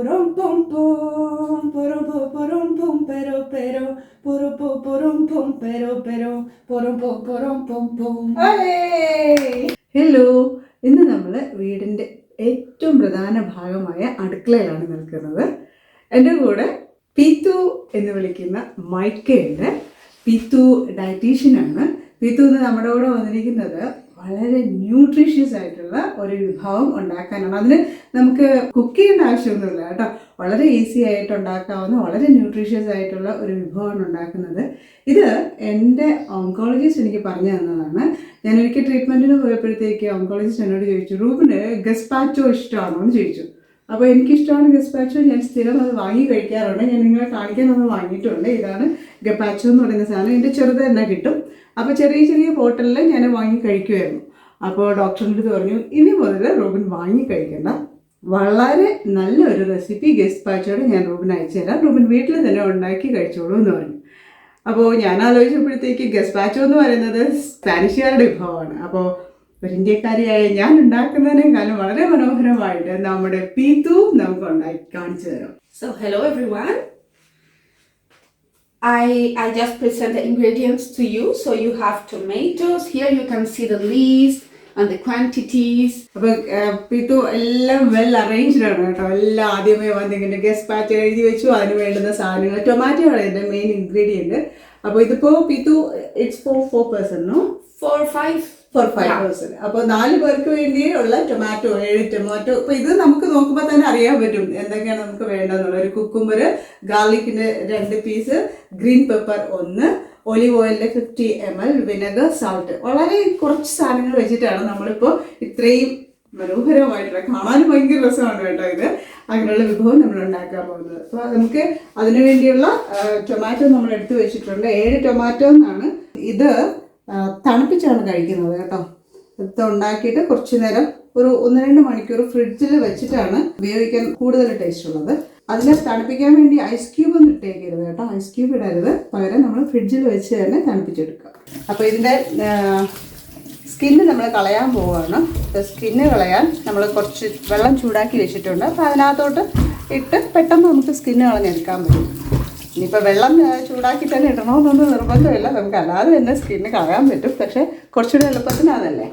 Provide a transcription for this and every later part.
Porom pom pom, porom pom porom pom pero pero, porom pom porom pom pero pero, porom pom porom pom pom. Hello ഇന്ന് നമ്മൾ വീടിന്റെ ഏറ്റവും പ്രധാന ഭാഗമായ അടുക്കളയിലാണ് നിൽക്കുന്നത്. എന്റെ കൂടെ പീത്തു എന്ന് വിളിക്കുന്ന മൈക്കയുണ്ട് പീത്തു ഡയറ്റീഷ്യനാണ്. പീത്തു ഇന്ന് നമ്മുടെ കൂടെ വന്നിരിക്കുന്നത് വളരെ ന്യൂട്രീഷ്യസ് ആയിട്ടുള്ള ഒരു വിഭവം ഉണ്ടാക്കാനാണ്. അതിന് നമുക്ക് കുക്ക് ചെയ്യേണ്ട ആവശ്യമൊന്നുമില്ല കേട്ടോ. വളരെ ഈസി ആയിട്ട് ഉണ്ടാക്കാവുന്ന വളരെ ന്യൂട്രീഷ്യസ് ആയിട്ടുള്ള ഒരു വിഭവമാണ് ഉണ്ടാക്കുന്നത്. ഇത് എന്റെ ഓങ്കോളജിസ്റ്റ് എനിക്ക് പറഞ്ഞു തന്നതാണ്. ഞാൻ ഒരിക്കൽ ട്രീറ്റ്മെന്റിന് പോയപ്പോഴത്തേക്ക് ഓങ്കോളജിസ്റ്റ് എന്നോട് ചോദിച്ചു റൂബിന് ഗസ്പാച്ചോ ഇഷ്ടമാണോ? എന്ന് ചോദിച്ചു. അപ്പോൾ എനിക്കിഷ്ടമാണ് ഗസ്പാച്ചോ. ഞാൻ സ്ഥിരം അത് വാങ്ങി കഴിക്കാറുണ്ട്. ഞാൻ നിങ്ങളെ കാണിക്കാൻ ഒന്ന് വാങ്ങിയിട്ടുണ്ട്. ഇതാണ് ഗപ്പാച്ചോ എന്ന് പറയുന്ന സാധനം. ഇതിന്റെ ചെറുത് തന്നെ കിട്ടും. അപ്പോൾ ചെറിയ ചെറിയ ബോട്ടിലിൽ ഞാൻ വാങ്ങി കഴിക്കുമായിരുന്നു അപ്പോൾ ഡോക്ടറിന്റെ അടുത്ത് പറഞ്ഞു ഇനി മുതൽ റൂബിൻ വാങ്ങി കഴിക്കണ്ട. വളരെ നല്ലൊരു റെസിപ്പി ഗസ്റ്റ് പാച്ചോടെ ഞാൻ റൂബിൻ അയച്ചു തരാം. റൂബിൻ വീട്ടിൽ തന്നെ ഉണ്ടാക്കി കഴിച്ചോളൂ എന്ന് പറഞ്ഞു. അപ്പോൾ ഞാൻ ആലോചിച്ചപ്പോഴത്തേക്ക് ഗസ്റ്റ് പാച്ചോ എന്ന് പറയുന്നത് സ്പാനിഷുകാരുടെ വിഭവമാണ്. അപ്പോൾ ഒരു ഇന്ത്യക്കാരിയായ ഞാൻ ഉണ്ടാക്കുന്നതിനേക്കാളും വളരെ മനോഹരമായിട്ട് നമ്മുടെ പീത്തു നമുക്ക് ഉണ്ടാക്കി കാണിച്ചു തരാം. So hello everyone. I I just present the ingredients to you. So you have tomatoes. Here you can see the list and the quantities. അപ്പോൾ പീത്തു എല്ലാം വെൽ അറേഞ്ച്ഡ് ആണ് കേട്ടോ എല്ലാം ആദ്യമേ വന്ന് ഇങ്ങനെ ഗസ്പാച്ച് എഴുതി വെച്ചു അതിന് വേണ്ടുന്ന സാധനങ്ങൾ ടൊമാറ്റോ ആണ് ഇതിന്റെ മെയിൻ ഇൻഗ്രീഡിയന്റ് അപ്പോൾ ഇതിപ്പോൾ Peethu it's four four person no Four five. Four five. Person അപ്പോൾ നാല് പേർക്ക് വേണ്ടിയുള്ള ടൊമാറ്റോ ഏഴ് ടൊമാറ്റോ അപ്പോൾ ഇത് നമുക്ക് നോക്കുമ്പോൾ തന്നെ അറിയാൻ പറ്റും എന്തൊക്കെയാണ് നമുക്ക് വേണ്ടതെന്നുള്ള ഒരു കുക്കുമ്പർ ഗാർലിക്കിന്റെ രണ്ട് പീസ് ഗ്രീൻ പെപ്പർ ഒന്ന് olive ഓയിലിന്റെ fifty M L vinegar salt വളരെ കുറച്ച് സാധനങ്ങൾ വെച്ചിട്ടാണ് നമ്മളിപ്പോൾ ഇത്രയും മനോഹരമായിട്ടുള്ള കാണാനും ഭയങ്കര രസമാണ് കേട്ടോ ഇത്. അങ്ങനെയുള്ള വിഭവം നമ്മൾ ഉണ്ടാക്കാൻ പോകുന്നത്. അപ്പോൾ നമുക്ക് അതിനു വേണ്ടിയുള്ള ടൊമാറ്റോ നമ്മൾ എടുത്തു വെച്ചിട്ടുണ്ട്. ഏഴ് ടൊമാറ്റോ എന്നാണ് ഇത്. തണുപ്പിച്ചാണ് കഴിക്കുന്നത് കേട്ടോ. ഇത് ഉണ്ടാക്കിയിട്ട് കുറച്ച് നേരം ഒരു ഒന്ന് രണ്ട് മണിക്കൂർ ഫ്രിഡ്ജിൽ വെച്ചിട്ടാണ് ഉപയോഗിക്കാൻ കൂടുതൽ ടേസ്റ്റ് ഉള്ളത്. അതിൽ തണുപ്പിക്കാൻ വേണ്ടി ഐസ് ക്യൂബ് ഒന്നും ഇട്ടേക്കരുത് കേട്ടോ. ഐസ് ക്യൂബ് ഇടരുത്. പകരം നമ്മൾ ഫ്രിഡ്ജിൽ വെച്ച് തന്നെ തണുപ്പിച്ചെടുക്കുക. അപ്പോൾ ഇതിന്റെ സ്കിന്ന് നമ്മൾ കളയാൻ പോവുകയാണ്. സ്കിന്ന് കളയാൻ നമ്മൾ കുറച്ച് വെള്ളം ചൂടാക്കി വെച്ചിട്ടുണ്ട്. അപ്പോൾ അതിനകത്തോട്ട് ഇട്ട് പെട്ടെന്ന് നമുക്ക് സ്കിന്ന് കളഞ്ഞെടുക്കാൻ പറ്റും. ഇനിയിപ്പോൾ വെള്ളം ചൂടാക്കി തന്നെ ഇടണമെന്നൊന്നും നിർബന്ധമില്ല. നമുക്ക് അല്ലാതെ തന്നെ സ്കിന്ന് കളയാൻ പറ്റും. പക്ഷേ കുറച്ചുകൂടി എളുപ്പത്തിനാണല്ലേ?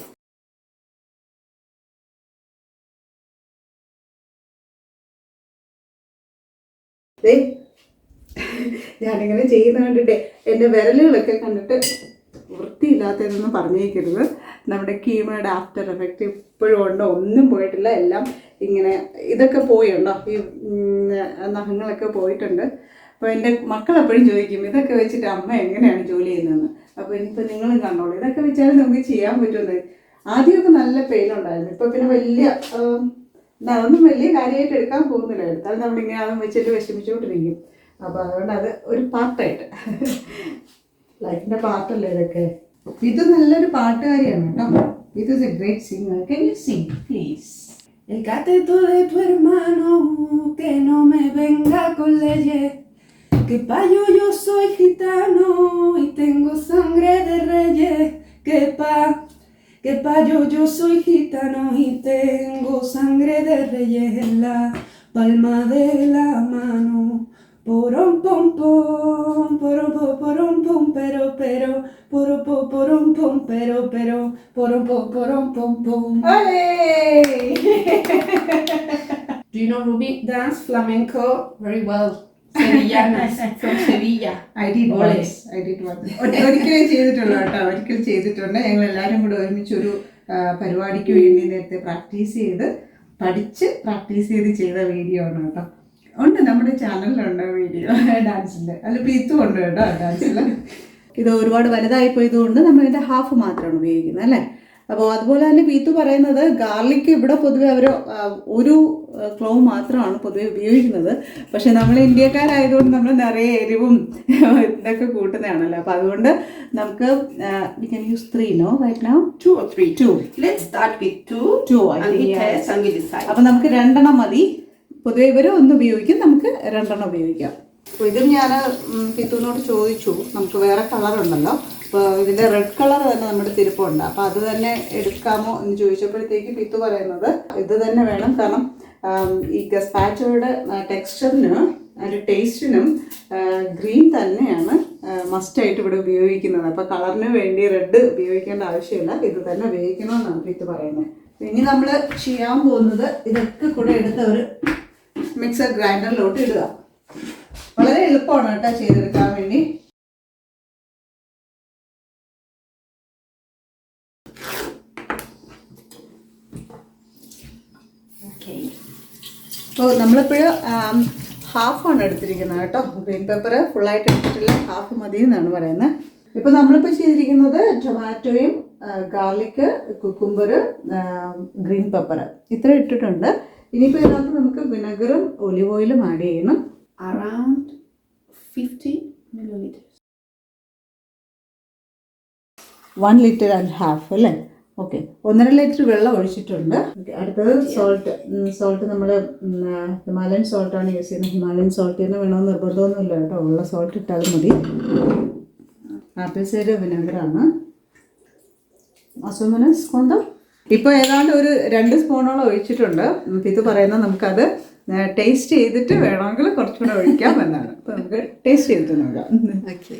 ഞാനിങ്ങനെ ചെയ്യുന്ന കണ്ടിട്ട് എന്റെ വിരലുകളൊക്കെ കണ്ടിട്ട് വൃത്തിയില്ലാത്തതെന്നൊന്നും പറഞ്ഞേക്കരുത്. നമ്മുടെ കീമയുടെ ആഫ്റ്റർ എഫക്റ്റ് ഇപ്പോഴും ഉണ്ടോ? ഒന്നും പോയിട്ടില്ല. എല്ലാം ഇങ്ങനെ ഇതൊക്കെ പോയുണ്ടോ ഈ നഖങ്ങളൊക്കെ പോയിട്ടുണ്ട്. അപ്പോൾ എന്റെ മക്കൾ എപ്പോഴും ചോദിക്കും ഇതൊക്കെ വെച്ചിട്ട് അമ്മ എങ്ങനെയാണ് ജോലി ചെയ്യുന്നതെന്ന്? അപ്പോൾ ഇനിയിപ്പോൾ നിങ്ങളും കണ്ടോളൂ. ഇതൊക്കെ വെച്ചാൽ നമുക്ക് ചെയ്യാൻ പറ്റുന്നത് ആദ്യമൊക്കെ നല്ല പെയിൻ ഉണ്ടായിരുന്നു. ഇപ്പോൾ പിന്നെ വലിയ അതൊന്നും വലിയ കാര്യമായിട്ട് എടുക്കാൻ പോകുന്നില്ല. എടുത്താൽ നമ്മളിങ്ങനെ അതും വെച്ചിട്ട് വിഷമിച്ചുകൊണ്ടിരിക്കും. അപ്പോൾ അതുകൊണ്ട് അത് ഒരു പാർട്ടായിട്ട്. ലൈഫിന്റെ പാർട്ടല്ലേ ഇതൊക്കെ? ഇത് നല്ലൊരു പാട്ടുകാരിയാണ് കേട്ടോ. ഇത് is a great singer can you sing please El cateto de tu hermano, que no me venga con leyes. Que payo yo soy gitano y tengo sangre de reyes. Que pa, que payo yo soy gitano y tengo sangre de reyes en la palma de la mano. Porom pom pom, porom pom porom pom pero pero, porom pom pom pero pero, porom pom porom pom pom. Do you know Ruby dance flamenco very well? Sevillanas from Sevilla. I did. Once I did once ഒരിക്കലേ ചെയ്തിട്ടുള്ളൂ കേട്ടോ. ഒരിക്കൽ ചെയ്തിട്ടുണ്ട്. ഞങ്ങൾ എല്ലാവരും കൂടെ ഒരുമിച്ച് ഒരു പരിപാടിക്ക് വേണ്ടി നേരത്തെ പ്രാക്ടീസ് ചെയ്ത് പഠിച്ച് പ്രാക്ടീസ് ചെയ്ത് ചെയ്ത വീഡിയോ ആണ് കേട്ടോ. ഉണ്ട് നമ്മുടെ ചാനലിലുണ്ട് വീഡിയോ. ഡാൻസിന്റെ. അല്ല പീത്തും ഉണ്ട് കേട്ടോ ഡാൻസിൽ ഇത് ഒരുപാട് വലുതായി പോയതുകൊണ്ട് നമ്മൾ ഇതിന്റെ ഹാഫ് മാത്രമാണ് ഉപയോഗിക്കുന്നത് അല്ലേ? അപ്പോൾ അതുപോലെ തന്നെ പീത്തു പറയുന്നത് ഗാർലിക് ഇവിടെ പൊതുവെ അവർ ഒരു ക്ലോ മാത്രമാണ് പൊതുവെ ഉപയോഗിക്കുന്നത്. പക്ഷെ നമ്മൾ ഇന്ത്യക്കാരായതുകൊണ്ട് നമ്മൾ നിറയെ എരിവും ഇതൊക്കെ കൂട്ടുന്നതാണല്ലോ. അപ്പോൾ അതുകൊണ്ട് നമുക്ക് we can use three no right now. അപ്പോൾ നമുക്ക് രണ്ടെണ്ണം മതി. പൊതുവെ ഇവർ ഒന്ന് ഉപയോഗിക്കും നമുക്ക് രണ്ടെണ്ണം ഉപയോഗിക്കാം. ഇതും ഞാൻ പിത്തുവിനോട് ചോദിച്ചു. നമുക്ക് വേറെ കളറുണ്ടല്ലോ അപ്പോൾ ഇതിന്റെ റെഡ് കളർ തന്നെ നമ്മുടെ തിരുപ്പുണ്ട്. അപ്പോൾ അത് തന്നെ എടുക്കാമോ എന്ന് ചോദിച്ചപ്പോഴത്തേക്ക് പിത്തു പറയുന്നത് ഇത് തന്നെ വേണം. കാരണം ഈ ഗസ്പാറ്റോയുടെ ടെക്സ്ചറിനും അതിന്റെ ടേസ്റ്റിനും ഗ്രീൻ തന്നെയാണ് മസ്റ്റായിട്ട് ഇവിടെ ഉപയോഗിക്കുന്നത്. അപ്പോൾ കളറിന് വേണ്ടി റെഡ് ഉപയോഗിക്കേണ്ട ആവശ്യമില്ല. ഇത് തന്നെ ഉപയോഗിക്കണമെന്നാണ് പിത്ത് പറയുന്നത്. ഇനി നമ്മൾ ചെയ്യാൻ പോകുന്നത് ഇതൊക്കെ കൂടെ എടുത്ത ഒരു മിക്സർ ഗ്രൈൻഡറിലോട്ട് ഇടുക. വളരെ എളുപ്പമാണ് കേട്ടോ ചെയ്തെടുക്കാൻ വേണ്ടി. അപ്പോൾ നമ്മളിപ്പോഴും ഹാഫാണ് എടുത്തിരിക്കുന്നത് കേട്ടോ. ഗ്രീൻ പേപ്പർ ഫുള്ളായിട്ട് എടുത്തിട്ടില്ല. ഹാഫ് മതി എന്നാണ് പറയുന്നത്. ഇപ്പോൾ നമ്മളിപ്പോൾ ചെയ്തിരിക്കുന്നത് ടൊമാറ്റോയും ഗാർലിക്ക് കുക്കുംബർ ഗ്രീൻ പെപ്പർ. ഇത്ര ഇട്ടിട്ടുണ്ട്. ഇനിയിപ്പോൾ ഇതിനകത്ത് നമുക്ക് വിനഗറും ഒലിവ് ഓയിലും ആഡ് ചെയ്യണം. Around 50 milliliters. One litre and half അല്ലേ? ഓക്കെ. ഒന്നര ലിറ്റർ വെള്ളം ഒഴിച്ചിട്ടുണ്ട്. അടുത്തത് സോൾട്ട് സോൾട്ട് നമ്മൾ ഹിമാലയൻ സോൾട്ടാണ് യൂസ് ചെയ്യുന്നത്. ഹിമാലയൻ സോൾട്ട് തന്നെ വേണമെന്ന് നിർബന്ധമൊന്നുമില്ല കേട്ടോ. ഉള്ള സോൾട്ട് ഇട്ടാലും മതി. ആപ്പിൾ സൈഡ് വിനാഗിറാണ് അസുമന കൊണ്ട് ഇപ്പോൾ ഏതാണ്ട് ഒരു രണ്ട് സ്പൂണോളം ഒഴിച്ചിട്ടുണ്ട്. ഇത് പറയുന്നത് നമുക്കത് ടേസ്റ്റ് ചെയ്തിട്ട് വേണമെങ്കിൽ കുറച്ചുകൂടെ ഒഴിക്കാം എന്നാണ്. അപ്പോൾ നമുക്ക് ടേസ്റ്റ് ചെയ്തിട്ട് നോക്കാം. Okay.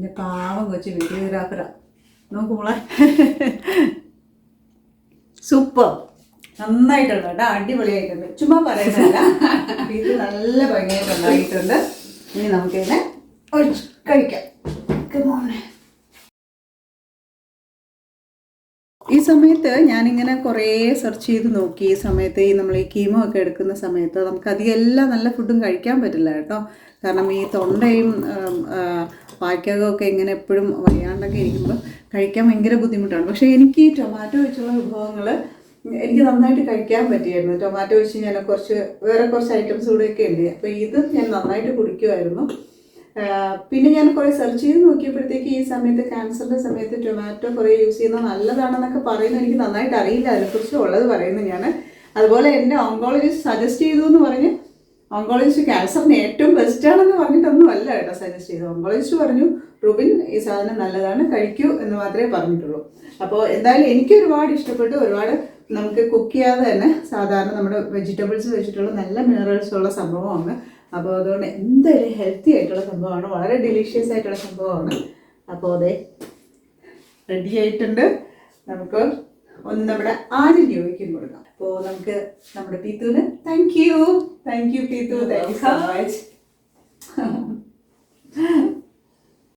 എന്റെ പാവം കൊച്ചു വീഡിയോഗ്രാഫറാ. നോക്കു മോളെ. സൂപ്പർ. നന്നായിട്ടുണ്ട് കേട്ടോ അടിപൊളിയായിട്ടുണ്ട്. ചുമ്മാ പറയുന്നതല്ല. ഇത് നല്ല ഭംഗിയായിട്ട് ഉണ്ടായിട്ടുണ്ട് ഇനി നമുക്കിതിനെ ഒഴിച്ച് കഴിക്കാം. ഈ സമയത്ത് ഞാനിങ്ങനെ കുറേ സെർച്ച് ചെയ്ത് നോക്കി. ഈ സമയത്ത് ഈ നമ്മൾ ഈ കീമോ ഒക്കെ എടുക്കുന്ന സമയത്ത് നമുക്ക് അധികം എല്ലാ നല്ല ഫുഡും കഴിക്കാൻ പറ്റില്ല കേട്ടോ. കാരണം ഈ തൊണ്ടയും വായ്ക്കകമൊക്കെ ഇങ്ങനെ എപ്പോഴും വയ്യാണ്ടൊക്കെ ഇരിക്കുമ്പോൾ കഴിക്കാൻ ഭയങ്കര ബുദ്ധിമുട്ടാണ്. പക്ഷേ എനിക്ക് ഈ ടൊമാറ്റോ വെച്ചുള്ള വിഭവങ്ങൾ എനിക്ക് നന്നായിട്ട് കഴിക്കാൻ പറ്റിയായിരുന്നു. ടൊമാറ്റോ വെച്ച് ഞാൻ കുറച്ച് വേറെ കുറച്ച് ഐറ്റംസ് കൂടെയൊക്കെ ഉണ്ട്. അപ്പോൾ ഇത് ഞാൻ നന്നായിട്ട് കുടിക്കുമായിരുന്നു പിന്നെ ഞാൻ കുറേ സെർച്ച് ചെയ്ത് നോക്കിയപ്പോഴത്തേക്ക് ഈ സമയത്ത് ക്യാൻസറിന്റെ സമയത്ത് ടൊമാറ്റോ കുറേ യൂസ് ചെയ്യുന്നത് നല്ലതാണെന്നൊക്കെ പറയുന്നത് എനിക്ക് നന്നായിട്ട് അറിയില്ല അതിനെക്കുറിച്ച് ഉള്ളത് പറയുന്നത് ഞാൻ അതുപോലെ എന്റെ ഓങ്കോളജിസ്റ്റ് സജസ്റ്റ് ചെയ്തു എന്ന് പറഞ്ഞ് ഓങ്കോളജിസ്റ്റ് ക്യാൻസറിന് ഏറ്റവും ബെസ്റ്റ് ആണെന്ന് പറഞ്ഞിട്ടൊന്നും അല്ല കേട്ടോ സജസ്റ്റ് ചെയ്തു ഓങ്കോളജിസ്റ്റ് പറഞ്ഞു റുബിൻ ഈ സാധനം നല്ലതാണ് കഴിക്കൂ എന്ന് മാത്രമേ പറഞ്ഞിട്ടുള്ളൂ. അപ്പോൾ എന്തായാലും എനിക്ക് ഒരുപാട് ഇഷ്ടപ്പെട്ടു. ഒരുപാട് നമുക്ക് കുക്ക് ചെയ്യാതെ തന്നെ സാധാരണ നമ്മുടെ വെജിറ്റബിൾസ് വെച്ചിട്ടുള്ള നല്ല മിനറൽസ് ഉള്ള സംഭവമാണ്. അപ്പോൾ അതുകൊണ്ട് എന്തായാലും ഹെൽത്തി ആയിട്ടുള്ള സംഭവമാണ്. വളരെ ഡെലീഷ്യസ് ആയിട്ടുള്ള സംഭവമാണ്. അപ്പോൾ അതെ റെഡി ആയിട്ടുണ്ട്. നമുക്ക് ഒന്ന് നമ്മുടെ ആദ്യം യോഗ്യം കൊടുക്കാം. അപ്പോൾ നമുക്ക് നമ്മുടെ പീത്തുവിന് thank you thank you Peethu. Thank you so much